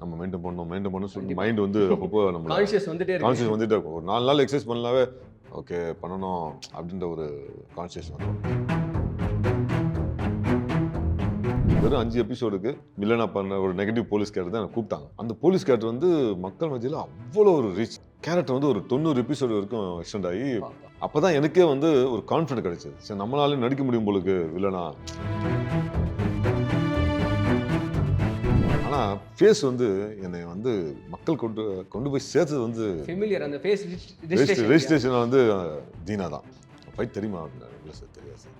நம்ம மெயின்டைன் பண்ணணும் மெயின்டைன் பண்ணணும் சொல்லி மைண்ட் வந்து அப்பப்போ நம்ம கான்ஷியஸ் வந்துட்டே கான்சியஸ் வந்துட்டே இருக்கும். ஒரு நாலு நாள் எக்ஸசைஸ் பண்ணலாவே ஓகே பண்ணணும் அப்படின்ற ஒரு கான்சியஸ் வரும். வெறும் அஞ்சு எபிசோடுக்கு வில்லனா பண்ண ஒரு நெகட்டிவ் போலீஸ் கேரக்டர் தான் கூப்பிட்டாங்க. அந்த போலீஸ் கேரக்டர் வந்து மக்கள் மத்தியில் அவ்வளோ ஒரு ரீச் கேரக்டர் வந்து ஒரு தொண்ணூறு எபிசோடு வரைக்கும் எக்ஸ்டெண்ட் ஆகி அப்போ தான் எனக்கே வந்து ஒரு கான்ஃபிடென்ட் கிடைச்சது. சரி நம்மளால நடிக்க முடியும் போலுக்கு வில்லனா ஆனால் ஃபேஸ் வந்து என்னை வந்து மக்கள் கொண்டு கொண்டு போய் சேர்த்தது வந்து ஃபெமிலியர் அந்த ஃபேஸ் ரெஜிஸ்ட்ரேஷன் ரெஜிஸ்ட்ரேஷன் வந்து தீனா தான். ஃபைட் தெரியுமா அப்படின்னாரு இல்லை சார் தெரியாது சார்.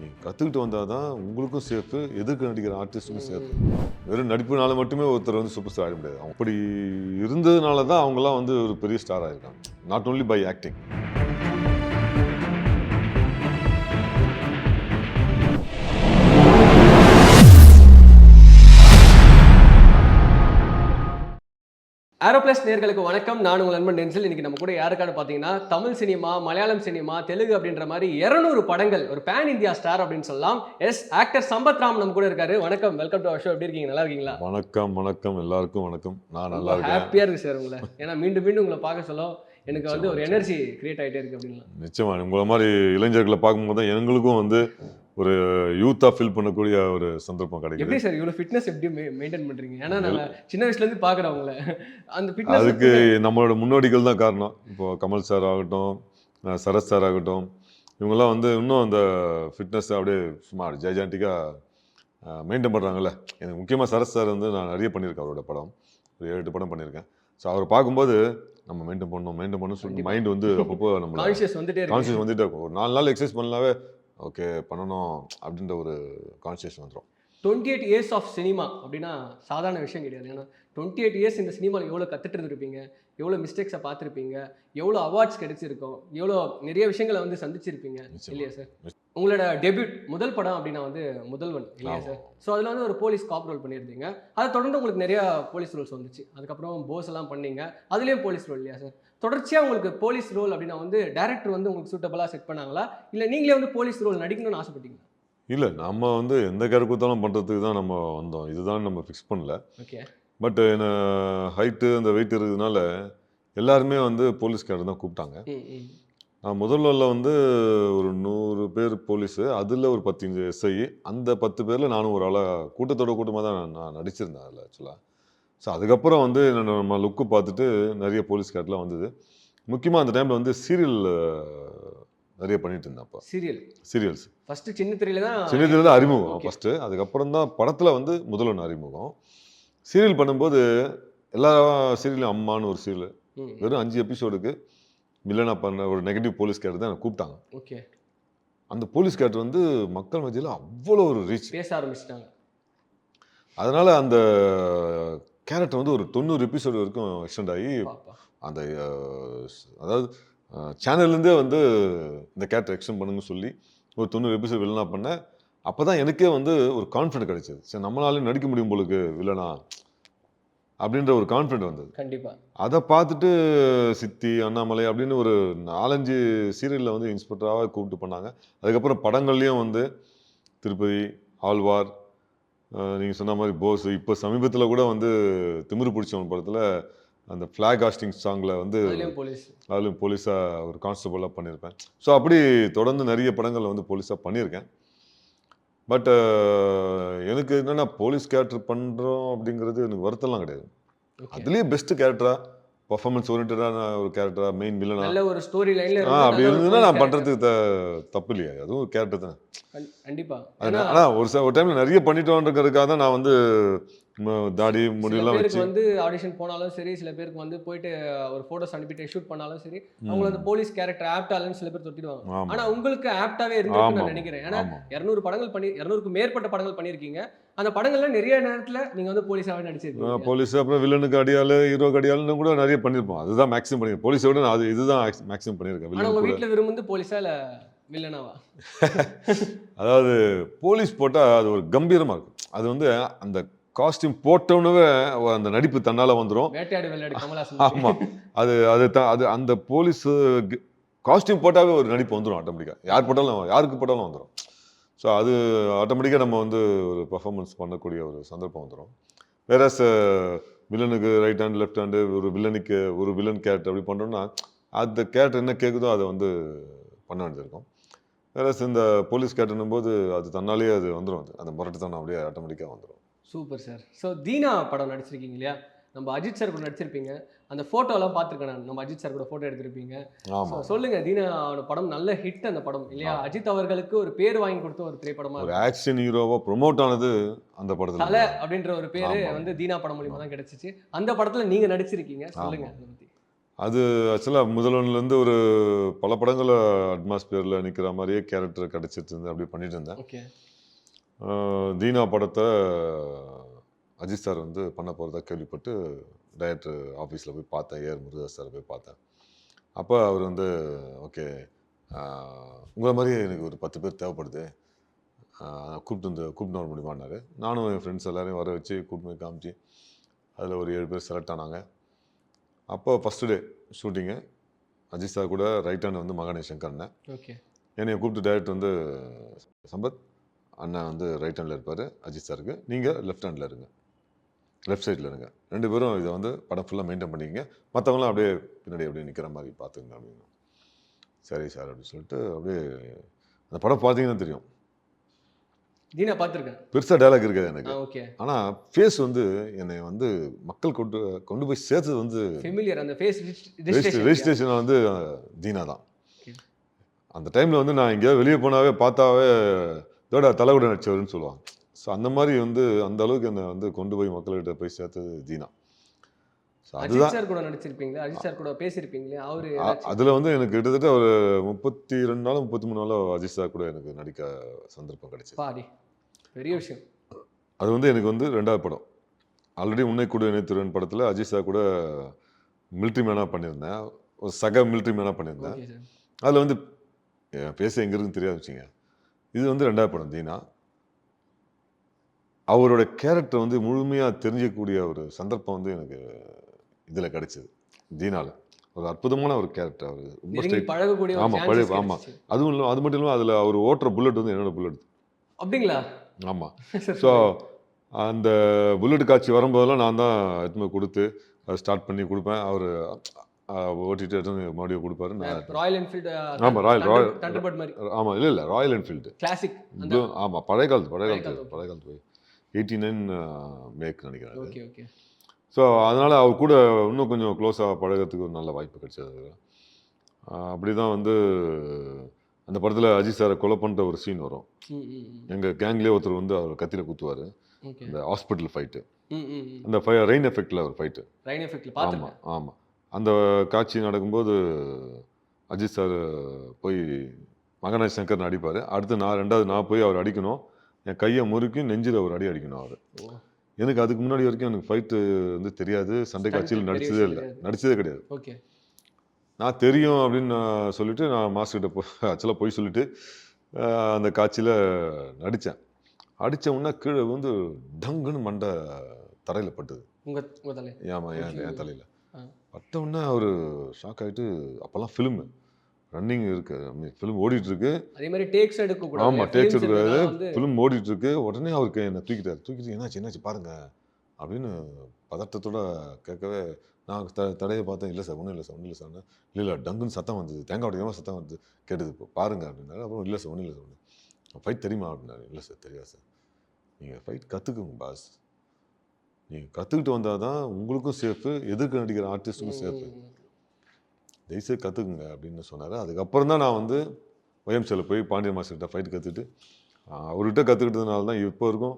நீ கற்றுக்கிட்டு வந்தால் தான் உங்களுக்கும் சேஃபு எதிர்க்க நடிக்கிற ஆர்டிஸ்ட்டுக்கும் சேஃப் வெறும் நடிப்புனால மட்டுமே ஒருத்தர் வந்து சூப்பர் ஸ்டார் ஆகிட முடியாது. அப்படி இருந்ததுனால தான் அவங்களாம் வந்து ஒரு பெரிய ஸ்டார் ஆயிருக்காங்க. நாட் ஓன்லி பை ஆக்டிங் ஏரோப்ளஸ் நேர்களுக்கு வணக்கம். நான் உங்கள் நண்பன் டென்சில் இன்னைக்கு நம்ம கூட யாருக்கான பார்த்தீங்கன்னா தமிழ் சினிமா மலையாளம் சினிமா தெலுங்கு அப்படின்ற மாதிரி 200 படங்கள் ஒரு பேன் இந்தியா ஸ்டார் அப்படின்னு சொல்லலாம். எஸ் ஆக்டர் சம்பத் ராம் நம்ம கூட இருக்காரு. வணக்கம். வெல்கம் டு ஷோ எப்படி இருக்கீங்க? நல்லா இருக்கீங்களா? வணக்கம் வணக்கம். எல்லாருக்கும் வணக்கம். நான் நல்லா இருக்கேன். ஹாப்பியா இருக்கு சார் உங்களை. ஏன்னா மீண்டும் மீண்டும் உங்களை பார்க்க சொல்ல எனக்கு வந்து ஒரு எனர்ஜி கிரியேட் ஆயிட்டே இருக்கு அப்படின்லாம் நிச்சயமா. உங்களை மாதிரி இளைஞர்களை பார்க்கும்போது தான் எங்களுக்கும் வந்து ஒரு யூத்தாக ஃபீல் பண்ணக்கூடிய ஒரு சந்தர்ப்பம் கிடைக்குது. எப்படி சார் இவ்வளவு ஃபிட்னஸ் எப்படி மெயின்டைன் பண்றீங்க? ஏன்னா நான் சின்ன வயசுல இருந்து பாக்குறேன் உங்களை. அந்த ஃபிட்னஸ் அதுக்கு நம்மளோட முன்னோடிகள் தான் காரணம். இப்போ கமல் சார் ஆகட்டும் சரத் சார் ஆகட்டும் இவங்கெல்லாம் வந்து இன்னும் அந்த ஃபிட்னஸ் அப்படியே சும்மா ஜெய்ஜாண்டிக்காக மெயின்டைன் பண்ணுறாங்கல்ல எனக்கு முக்கியமாக சரத் சார் வந்து நான் நிறைய பண்ணியிருக்கேன் அவரோட படம். ஒரு ஏழு எட்டு படம் பண்ணியிருக்கேன். ஸோ அவர் பார்க்கும்போது நம்ம மெயின்டைன் பண்ணணும் மெயின்டைன் பண்ணணும் சொல்லி. மைண்ட் வந்து அப்பப்போ நம்ம கான்ஷியஸ் வந்துட்டே கான்சியஸ் வந்துட்டே இருக்கும். ஒரு நாலு நாள் எக்ஸசைஸ் பண்ணலாவே ஓகே பண்ணணும் அப்படின்ற ஒரு கான்சியஸ் வந்துடும் twenty eight years of cinema அப்படின்னா சாதாரண விஷயம் கிடையாது. ஏன்னா டுவெண்ட்டி எயிட் இயர்ஸ் இந்த சினிமாவில் எவ்வளோ கற்றுட்டு இருந்திருப்பீங்க எவ்வளோ மிஸ்டேக்ஸை பார்த்துருப்பீங்க எவ்வளோ அவார்ட்ஸ் கிடைச்சிருக்கும் எவ்வளோ நிறைய விஷயங்களை வந்து சந்திச்சிருப்பீங்க. இல்லையா சார் உங்களோட டெபியூட் முதல் படம் அப்படின்னா வந்து முதல்வன் இல்லையா. சார் ஸோ அதில் வந்து ஒரு போலீஸ் காப் ரோல் பண்ணியிருந்தீங்க. அதை தொடர்ந்து உங்களுக்கு நிறைய போலீஸ் ரோல்ஸ் வந்துச்சு. அதுக்கப்புறம் போஸ் எல்லாம் பண்ணீங்க. அதுலேயும் போலீஸ் ரோல் இல்லையா சார் தொடர்ச்சியாக உங்களுக்கு போலீஸ் ரோல் அப்படின்னா வந்து டேரக்டர் வந்து உங்களுக்கு சூட்டபுளாக செட் பண்ணாங்களா? இல்லை நீங்களே வந்து போலீஸ் ரோல் நடிக்கணும்னு ஆசைப்பட்டீங்க இல்லை நம்ம வந்து எந்த கேரக்டர் கொடுத்தாலும் பண்ணுறதுக்கு தான் நம்ம வந்தோம். இதுதான் நம்ம ஃபிக்ஸ் பண்ணல. ஓகே பட் என்ன ஹைட்டு அந்த வெயிட் இருக்கிறதுனால எல்லாருமே வந்து போலீஸ் கேரக்டர் தான் கூப்பிட்டாங்க. நான் முதல்ல வந்து ஒரு நூறு பேர் போலீஸு அதில் ஒரு பத்து எஸ்ஐ அந்த பத்து பேரில் நானும் ஒரு ஆளாக கூட்டத்தோட கூட்டமாக தான் நான் நான் நடிச்சிருந்தேன் அதில் ஆக்சுவலாக ஸோ அதுக்கப்புறம் வந்து நம்ம லுக்கு பார்த்துட்டு நிறைய போலீஸ் கேரக்டர்லாம் வந்தது. முக்கியமாக அந்த டைமில் வந்து சீரியல் நிறைய பண்ணிட்டு இருந்தேன் அப்போ. சீரியல் சீரியல்ஸ் ஃபர்ஸ்ட் சின்ன திரையில தான் சீரியல் தான் அறிமுகம். ஃபஸ்ட்டு அதுக்கப்புறம் தான் படத்தில் வந்து முதல்வன் அறிமுகம். சீரியல் பண்ணும்போது எல்லா சீரியலும் அம்மான்னு ஒரு சீரியல் வெறும் அஞ்சு எபிசோடுக்கு வில்லனா பண்ண ஒரு நெகட்டிவ் போலீஸ் கேரக்டர் தான் கூப்பிட்டாங்க. ஓகே அந்த போலீஸ் கேரக்டர் வந்து மக்கள் மத்தியில் அவ்வளோ ஒரு ரீச் பேச ஆரம்பிச்சிட்டாங்க. அதனால அந்த கேரக்டர் வந்து ஒரு தொண்ணூறு எபிசோடு வரைக்கும் எக்ஸ்டெண்ட் ஆகி அந்த அதாவது சேனல்லேருந்தே வந்து இந்த கேரக்டர் எக்ஸ்டெண்ட் பண்ணுங்க சொல்லி ஒரு தொண்ணூறு எபிசோட் வில்லனா பண்ணேன் அப்போ தான் எனக்கே வந்து ஒரு கான்ஃபிடென்ட் கிடைச்சது. சரி நம்மளால நடிக்க முடியும் போலுக்கு வில்லனா அப்படின்ற ஒரு கான்ஃபிடென்ட் வந்தது. கண்டிப்பா. அதை பார்த்துட்டு சித்தி அண்ணாமலை அப்படின்னு ஒரு நாலஞ்சு சீரியலில் வந்து இன்ஸ்பெக்டராக கூப்பிட்டு பண்ணாங்க. அதுக்கப்புறம் படங்கள்லேயும் வந்து திருப்பதி ஆழ்வார் நீங்கள் சொன்ன மாதிரி போஸ். இப்போ சமீபத்தில் கூட வந்து திமிரு பிடிச்சவன் படத்தில் அந்த ஃப்ளாக் ஹாஸ்டிங் சாங்கில் வந்து அதுலயும் போலீஸ் அதுலேயும் போலீஸாக ஒரு கான்ஸ்டபுளாக பண்ணியிருப்பேன் ஸோ அப்படி தொடர்ந்து நிறைய படங்களில் வந்து போலீஸாக பண்ணியிருக்கேன். பட் எனக்கு என்னென்னா போலீஸ் கேரக்டர் பண்ணுறோம் அப்படிங்கிறது எனக்கு வருத்தம்லாம் கிடையாது. ஓகே அதுலேயே பெஸ்ட் கேரக்டரா பர்ஃபார்மன்ஸ் ஓரியன்டான ஒரு கேரக்டரா மெயின் வில்லனா நல்ல ஒரு ஸ்டோரி லைன்ல ஆ அப்படி இருந்ததுன்னா நான் பண்ணுறதுக்கு த தப்பு இல்லையா அதுவும் ஒரு கேரக்டர் தானே. கண்டிப்பா. ஆனால் ஒரு டைமில் நிறைய பண்ணிட்டோன்றதுக்காக தான் நான் வந்து தாடி முடியெல்லாம் பேருக்கு வச்சு. வந்து ஆடிஷன் போனாலும் சரி சில பேருக்கு வந்து போயிட்டு ஒரு போட்டோஸ் அனுப்பிட்டு ஷூட் பண்ணாலும் சரி அவங்க அந்த போலீஸ் கேரக்டர் ஆப்டாலன்னு சில பேர் தொட்டிடுவாங்க. ஆனா உங்களுக்கு ஆப்டாவே ஆமா. நான் நினைக்கிறேன். ஏன்னா இரநூறு படங்கள் பண்ணி இரநூறுக்கு மேற்பட்ட படங்கள் பண்ணியிருக்கீங்க. அந்த படங்கள்ல நிறைய நேரத்துல நீங்க வந்து போலீஸாவே நடிச்சிருக்கீங்க. போலீஸ் அப்புறம் வில்லனுக்கு அடியாள் ஹீரோக்கு அடியாள்னு கூட நிறைய பண்ணியிருப்போம். அதுதான் மேக்ஸிமம் பண்ணியிருக்கேன் போலீஸை விட அது இதுதான் மேக்ஸிமம் பண்ணியிருக்கேன் ஆனா உங்க வீட்டுல விரும்புந்து போலீஸா இல்ல வில்லனாவா அதாவது போலீஸ் போட்டால் அது ஒரு கம்பீரமாக இருக்கும். அது வந்து அந்த காஸ்டியூம் போட்டோன்னே அந்த நடிப்பு தன்னால் வந்துடும் வேட்டையாடு விளையாடு கமலாசன் ஆமா. அது அது த- அது அந்த போலீஸ் காஸ்டியூம் போட்டாவே ஒரு நடிப்பு வந்துடும் ஆட்டோமேட்டிக்காக யார் போட்டாலும் யாருக்கு போட்டாலும் வந்துடும் ஸோ அது ஆட்டோமேட்டிக்காக நம்ம வந்து ஒரு பர்ஃபார்மன்ஸ் பண்ணக்கூடிய ஒரு சந்தர்ப்பம் வந்துடும் வேற வில்லனுக்கு ரைட் ஹேண்ட் லெஃப்ட் ஹேண்டு ஒரு வில்லனுக்கு ஒரு வில்லன் கேரக்டர் அப்படி பண்ணுறோம்னா அந்த கேரக்டர் என்ன கேட்குதோ அதை வந்து பண்ண வேண்டியது இருக்கும் வேற இந்த போலீஸ் கேரக்டர்னும் போது அது தன்னாலேயே அது வந்துடும் அது அந்த முரட்டுத்தனம் அப்படியே ஆட்டோமேட்டிக்காக வந்துடும் சூப்பர் சார். ஸோ தீனா படம் நடிச்சிருக்கீங்க இல்லையா? நம்ம அஜித் சார் கூட நடிச்சிருப்பீங்க. அந்த ஃபோட்டோலாம் பார்த்துருக்கேன் நான். நம்ம அஜித் சார் கூட ஃபோட்டோ எடுத்திருப்பீங்க. சொல்லுங்க தீனாவோட படம் நல்ல ஹிட் அந்த படம் இல்லையா. அஜித் அவர்களுக்கு ஒரு பேர் வாங்கி கொடுத்த ஒரு திரைப்படமா ஒரு. ஆக்ஷன் ஹீரோவாக ப்ரொமோட் ஆனது அந்த தலை படத்தில் அப்படின்ற ஒரு பேரு. வந்து தீனா படம் மூலியமா தான் கிடைச்சிச்சு. அந்த படத்துல நீங்க நடிச்சிருக்கீங்க. சொல்லுங்க. அதை பத்தி. அது ஆக்சுவலாக முதல்வன்லேருந்து ஒரு பல படங்களை அட்மாஸ்பியரில் நிற்கிற மாதிரியே கேரக்டர் கிடச்சிட்டு இருந்து அப்படி பண்ணிட்டு இருந்தேன். தீனா படத்தை அஜித் சார் வந்து பண்ண போகிறதா கேள்விப்பட்டு டைரக்டர் ஆஃபீஸில் போய் பார்த்தேன். ஏஆர் முருகதாஸ் சார் போய் பார்த்தேன். அப்போ அவர் வந்து ஓகே உங்களை மாதிரியே எனக்கு ஒரு பத்து பேர் தேவைப்படுது. கூப்பிட்டு வந்து கூப்பிட்டு வர முடியுமான்னாரு. நானும் என் ஃப்ரெண்ட்ஸ் எல்லாரையும் வர வச்சு கூப்பிட்டு போய் காமிச்சு அதில் ஒரு ஏழு பேர் செலக்ட் ஆனாங்க. அப்போ first day shooting Ajith sir கூட ரைட் ஹேண்ட் வந்து மகானே சங்கர்னேன் ஓகே. என்னைய கூப்பிட்டு டைரக்ட் வந்து சம்பத் அண்ணன் வந்து ரைட் ஹேண்டில் இருப்பார் அஜித் சாருக்கு நீங்கள் லெஃப்ட் ஹேண்டில் இருங்க. லெஃப்ட் சைடில் இருங்க. ரெண்டு பேரும் இதை வந்து படம் ஃபுல்லாக மெயின்டைன் பண்ணிக்கங்க. மற்றவங்களாம் அப்படியே பின்னாடி அப்படியே நிற்கிற மாதிரி பார்த்துங்க அப்படின்னு. சரி சார் அப்படின்னு சொல்லிட்டு அப்படியே அந்த படம் பார்த்தீங்கன்னா தெரியும். தீனா பார்த்துருக்கேன். பெருசாக டைலாக் இருக்காது எனக்கு. ஓகே ஆனால் ஃபேஸ் வந்து என்னை வந்து மக்கள் கொண்டு கொண்டு போய் சேர்த்தது வந்து ஃபெமிலியர் அந்த ஃபேஸ் ரெஜிஸ்ட்ரேஷன் ரெஜிஸ்ட்ரேஷன் வந்து தீனா தான். அந்த டைமில் வந்து நான் எங்கேயாவது வெளியே போனாவே பார்த்தாவே இதோட தலைவிட நடிச்சவருன்னு சொல்லுவாங்க. ஸோ அந்த மாதிரி வந்து அந்த அளவுக்கு என்னை வந்து கொண்டு போய் மக்கள்கிட்ட போய் சேர்த்தது அஜித் அதுதான். சார் கூட நடிச்சிருப்பீங்களா? அஜித் சார் கூட பேசியிருப்பீங்களே? அவரு அதுல வந்து எனக்கு கிட்டத்தட்ட ஒரு முப்பத்தி ரெண்டு நாளும் முப்பத்தி மூணு நாளும் அஜித் சார் கூட எனக்கு நடிக்க சந்தர்ப்பம் கிடைச்சது. பாடி. பெரிய விஷயம். அது வந்து எனக்கு வந்து ரெண்டாவது படம். ஆல்ரெடி உன்னை கூட இணைத்துறன் படத்தில் அஜித் சார் கூட மிலிட்ரி மேனாக பண்ணியிருந்தேன். ஒரு சக மிலிட்ரி மேனாக பண்ணியிருந்தேன். அதில் வந்து பேச எங்க இருக்குன்னு தெரியாது வச்சுங்க இது வந்து ரெண்டாவது படம் தீனா. அவரோட கேரக்டர் வந்து முழுமையாக தெரிஞ்சக்கூடிய ஒரு சந்தர்ப்பம் வந்து எனக்கு இதில் கிடைச்சது தீனால. ஒரு அற்புதமான ஒரு கேரக்டர் அவர். ரொம்ப நெருங்கி ஸ்ட்ரைட் பழகக்கூடிய ஒரு ஆமா, chances பழகு- ஆமா. கிடைச்சிச்சு. அதுவும் இல்லை அது மட்டும் இல்லாமல் அதில் அவர் ஓட்டுற புல்லட் வந்து என்னோட புல்லட் அப்படிங்களா? ஆமாம் ஸோ அந்த புல்லட் காட்சி வரும்போதெல்லாம் நான் தான் எடுத்துன்னு கொடுத்து அதை ஸ்டார்ட் பண்ணி கொடுப்பேன். அவர் ஓட்டிட்டு மறுபடியும் கொடுப்பாரு. ராயல் என்ஃபீல்டு ஆமா, ராயல், ராயல். தண்டர்பர்ட் மாதிரி. ஆமாம் இல்லை இல்லை ராயல் என்ஃபீல்டு கிளாசிக் ஆமாம் பழைய காலத்து பழைய காலத்து. பழைய காலத்து. எயிட்டி நைன் மேக் நினைக்கிறேன். ஓகே ஓகே ஸோ அதனால் அவர் கூட இன்னும் கொஞ்சம் க்ளோஸாக பழகிறதுக்கு ஒரு நல்ல வாய்ப்பு கிடைச்சது அப்படி தான் வந்து அந்த படத்தில் அஜித் சாரை கொலை பண்ணுற ஒரு சீன் வரும். எங்கள் கேங்லேயே ஒருத்தர் வந்து அவர் கத்தியில் குத்துவார். அந்த ஹாஸ்பிட்டல் ஃபைட்டு அந்த ஃபை ரெயின் எஃபெக்டில் ஒரு ஃபைட்டு ரைன் எஃபெக்ட்ல ஆமாம் ஆமாம் அந்த காட்சி நடக்கும்போது அஜித் சார் போய் மகனாஜ் சங்கர் அடிப்பார். அடுத்து நான் ரெண்டாவது நான் போய் அவர் அடிக்கணும். என் கையை முறுக்கி நெஞ்சில் ஒரு அடி அடிக்கணும் அவர். எனக்கு அதுக்கு முன்னாடி வரைக்கும் எனக்கு ஃபைட்டு வந்து தெரியாது. சண்டை காட்சியில் விஷயம் இல்லை. நடிச்சதே கிடையாது. ஓகே. நான் தெரியும் அப்படின்னு நான் சொல்லிட்டு நான் மாஸ்டர்கிட்ட போ ஆக்சுவலாக போய் சொல்லிட்டு ஆஹ், அந்த காட்சியில் நடித்தேன் அடித்த உடனே கீழே வந்து டங்குன்னு மண்டை தரையில் பட்டுது. உங்க உங்க தலை. ஏமா ஏன் Okay. என் தலையில்? ஆ. பட்ட உடனே அவர் ஷாக் ஆகிட்டு அப்போல்லாம் ஃபிலிமு ரன்னிங் இருக்கு ஃபிலிம் ஓடிட்டு இருக்கு அதே மாதிரி டேக்ஸ் எடுக்க கூடாது ஆமா டேக்ஸ் வந்து ஃபிலிம் ஓடிட்டு இருக்கு உடனே அவருக்கு என்னை தூக்கிட்டாரு. தூக்கிட்டு என்னாச்சு என்னாச்சு பாருங்க அப்படின்னு பதட்டத்தோட கேட்கவே நான் த தடையை பார்த்தேன். இல்லை சார் ஒன்றும் இல்லை சார் ஒன்றும் இல்லை சார் இல்லை இல்லை டங்குன்னு சத்தம் வந்தது. தேங்காய் உடையமா சத்தம் வந்து கேட்டது இப்போ பாருங்க அப்படின்னாரு. அப்புறம் இல்லை சார் ஒன்றும் இல்லை சார் ஒன்று ஃபைட் தெரியுமா? அப்படின்னாரு. இல்லை சார் தெரியாது சார். நீங்கள் ஃபைட் கற்றுக்குங்க பாஸ் நீங்கள் கற்றுக்கிட்டு வந்தால் தான் உங்களுக்கும் சேஃபு எதிர்க்க நடிக்கிற ஆர்டிஸ்ட்டுக்கும் சேஃபு. தயவுசெய்து கற்றுக்குங்க அப்படின்னு சொன்னார். அதுக்கப்புறம் தான் நான் வந்து ஒயம்சியில் போய் பாண்டிய மாஸ்டர்கிட்ட ஃபைட் கற்றுக்கிட்டு அவர்கிட்ட கற்றுக்கிட்டதுனால தான் இப்போ வரைக்கும்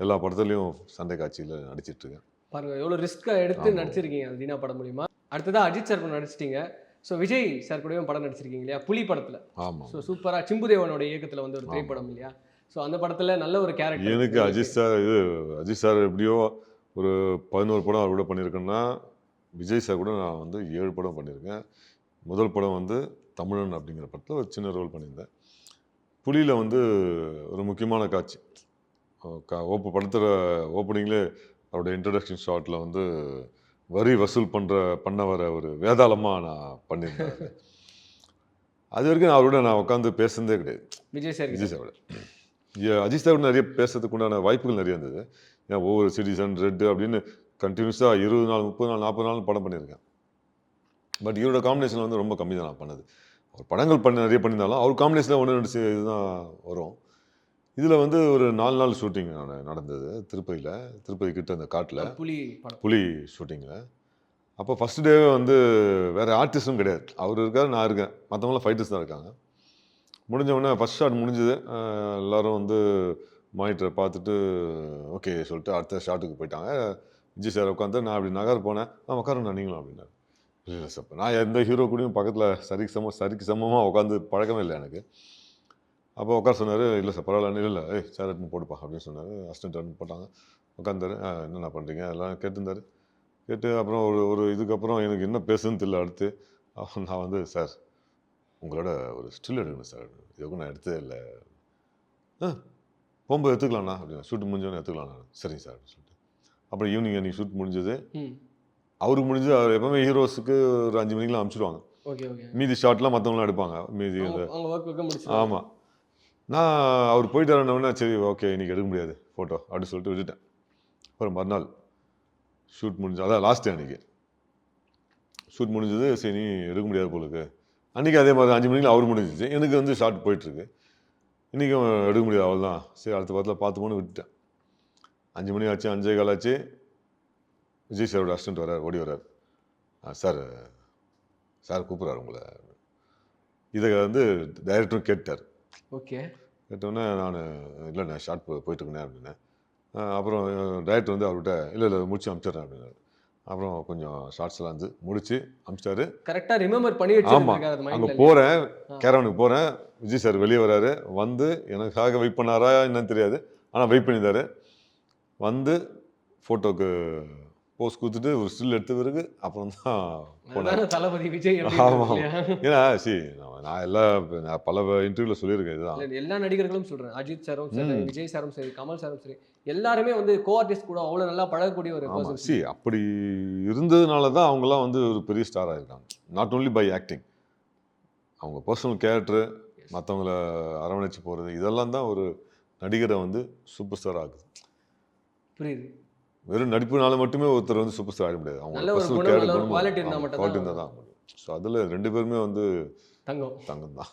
எல்லா படத்துலையும் சண்டை காட்சியில் நடிச்சிட்ருக்கேன் பாருங்க எவ்வளவு ரிஸ்க்கா எடுத்து. நடிச்சிருக்கீங்க அந்த தீனா படம் மூலியமா. அடுத்ததா அஜித் சார் கூட நடிச்சிட்டீங்க. ஸோ விஜய் சார் கூடயும் படம் நடிச்சிருக்கீங்க இல்லையா? புலி படத்துல. ஆமாம் ஸோ சூப்பரா சிம்புதேவனோட இயக்கத்துல வந்து ஒரு. திரைப்படம் இல்லையா? ஸோ அந்த படத்துல நல்ல ஒரு கேரக்டர் எனக்கு அஜித் சார் இது அஜித் சார் எப்படியோ ஒரு பதினோரு படம் அவர் கூட பண்ணியிருக்கேன்னா விஜய் சார் கூட நான் வந்து ஏழு படம் பண்ணியிருக்கேன். முதல் படம் வந்து தமிழன் அப்படிங்கிற படத்தில் ஒரு சின்ன ரோல் பண்ணியிருந்தேன். புலியில் வந்து ஒரு முக்கியமான காட்சி. ஓப்ப படத்தில் ஓப்பனிங்லே அவருடைய இன்ட்ரடக்ஷன் ஷாட்டில் வந்து வரி வசூல் பண்ணுற பண்ண வர ஒரு வேதாளமாக நான் பண்ணியிருந்தேன். அது வரைக்கும் நான் அவரோட நான் உட்காந்து பேசுனதே கிடையாது. விஜய் சார் விஜய் சாரோட. ஏ, அஜித் சாரோட நிறைய பேசுறதுக்கு உண்டான வாய்ப்புகள் நிறைய இருந்தது. ஏன் ஒவ்வொரு சிட்டிசன் ரெட் அப்படின்னு கண்டினியூஸாக இருபது நாள் முப்பது நாள் நாற்பது நாள் படம் பண்ணியிருக்கேன். பட் இவரோட காம்பினேஷன் வந்து ரொம்ப கம்மி தான் நான் பண்ணது. அவர் படங்கள் பண்ண நிறைய பண்ணியிருந்தாலும் அவர் காம்பினேஷனில் ஒன்று ரெண்டு சி- இதுதான் வரும். இதில் வந்து ஒரு நாலு நாள் ஷூட்டிங் நடந்தது திருப்பதியில். திருப்பதி கிட்ட அந்த காட்டில். புலி புலி ஷூட்டிங்கில் அப்போ ஃபஸ்ட் டேவே வந்து வேறு ஆர்டிஸ்டும் கிடையாது. அவர் இருக்கார் நான் இருக்கேன். மற்றவங்களாம் ஃபைட்டர்ஸ் தான் இருக்காங்க. முடிஞ்சவுடனே ஃபஸ்ட் ஷாட் முடிஞ்சுது. எல்லோரும் வந்து மானிட்டரை பார்த்துட்டு ஓகே சொல்லிட்டு அடுத்த ஷாட்டுக்கு போயிட்டாங்க. விஜய் சார் உட்காந்து நான் அப்படி நகர் போனேன். நான் உட்காருண்ணா நீங்களும் அப்படின்னாரு. இல்லை சார் நான் எந்த ஹீரோ கூடயும் பக்கத்தில் சரிக்கு சம சரிக்கு சமமாக உட்காந்து பழக்கமே இல்லை எனக்கு. அப்போ உட்கார சொன்னார் இல்லை சார் பரவாயில்ல இல்லை இல்லை ஏய் சார் எடுத்து போடுப்பா அப்படின்னு சொன்னார். அசிஸ்டன்ட் எடுத்து போட்டாங்க. உட்காந்தாரு என்னென்ன பண்ணுறீங்க எல்லாம் கேட்டிருந்தாரு. கேட்டு அப்புறம் ஒரு ஒரு இதுக்கப்புறம் எனக்கு என்ன பேசுன்னு தெரியல அடுத்து. நான் வந்து சார் உங்களோட ஒரு ஸ்டில் எடுக்கணும் சார். இதுக்கும் நான் எடுத்ததே இல்லை. ஆ போகும்போது எடுத்துக்கலாம்ண்ணா அப்படின்னு. ஷூட் முடிஞ்சோன்னு எடுத்துக்கலாம்ண்ணா. சரிங்க சார் அப்படின்னு சொல்லிட்டு. அப்புறம் ஈவினிங் அன்றைக்கி ஷூட் முடிஞ்சது. அவருக்கு முடிஞ்சு அவர் எப்பவுமே ஹீரோஸுக்கு ஒரு அஞ்சு மணிக்கெலாம் அனுப்பிச்சிடுவாங்க. மீதி ஷாட்லாம் மற்றவங்களாம் எடுப்பாங்க. மீதி ஆமாம் நான் அவர் போயிட்டு வரணுன்னா சரி ஓகே இன்னைக்கு எடுக்க முடியாது ஃபோட்டோ அப்படின்னு சொல்லிட்டு விட்டுட்டேன். அப்புறம் மறுநாள் ஷூட் முடிஞ்சு அதான் லாஸ்ட் டே அன்றைக்கி ஷூட் முடிஞ்சது சரி நீ எடுக்க முடியாது போலுக்கு. அன்றைக்கி அதே மாதிரி அஞ்சு மணிக்கு அவர் முடிஞ்சிச்சு. எனக்கு வந்து ஷார்ட் போயிட்டுருக்கு. இன்றைக்கும் எடுக்க முடியாது அவள் தான் சரி அடுத்த படத்தில் பார்த்துப்போன்னு விட்டுட்டேன். அஞ்சு மணி ஆச்சு அஞ்சே கால் ஆச்சு. விஜய் சாரோட அசிஸ்டன்ட் வரார் ஓடி வரார் "ஆ, சார் சார் கூப்பிட்றாரு உங்களை. இதை வந்து டைரக்டரும் கேட்டார். ஓகே. கேட்டோன்னே நான் இல்லை நான் ஷார்ட் போயிட்டுருக்கேன் அப்படின்னேன். அப்புறம் டைரக்டர் வந்து அவர்கிட்ட இல்லை இல்லை முடிச்சு அனுப்பிச்சிடுறேன் அப்படின்னாரு. அப்புறம் கொஞ்சம் ஷார்ட்ஸ்லாம் வந்து முடிச்சு அனுப்பிச்சிட்டாரு கரெக்டா ரிமெம்பர் பண்ணி ஆமா. வச்சிருக்காரு அது அங்கே போகிறேன். கேரவனுக்கு போகிறேன் விஜய் சார் வெளியே வராரு. வந்து எனக்காக வெயிட் பண்ணாரா என்னன்னு தெரியாது. ஆனால் வெயிட் பண்ணியிருந்தாரு வந்து ஃபோட்டோக்கு போஸ் கொடுத்துட்டு ஒரு ஸ்டில் எடுத்த பிறகு அப்புறம் தான் அதுதானே தளபதி விஜய் ஆமா. அப்படின்னு ஏன்னா சி நான் எல்லா நான் பல இன்டர்வியூவில் சொல்லியிருக்கேன் இதுதான். எல்லா நடிகர்களும் சொல்றேன். அஜித் சாரும் சரி. விஜய் சாரும் சரி கமல் சாரும் சரி. எல்லாருமே வந்து கோ ஆர்டிஸ்ட் கூட அவ்வளவு நல்லா பழகக்கூடிய ஒரு person. சி அப்படி இருந்ததுனால தான் அவங்களாம் வந்து ஒரு பெரிய ஸ்டார் ஆயிருக்காங்க நாட் ஓன்லி பை ஆக்டிங் அவங்க பர்சனல் கேரக்டரு மற்றவங்கள அரவணைச்சு போகிறது இதெல்லாம் தான் ஒரு நடிகரை வந்து சூப்பர் ஸ்டார் ஆகுது புரியுது. வெறும் நடிப்புனால மட்டுமே ஒருத்தர் வந்து சூப்பர் ஸ்டார் ஆக முடியாது அவங்க பர்சனல் கேரக்டர் குவாலிட்டி இருந்தால் தான் ஸோ அதில் ரெண்டு பேருமே வந்து தங்கம். தங்கம் தான்.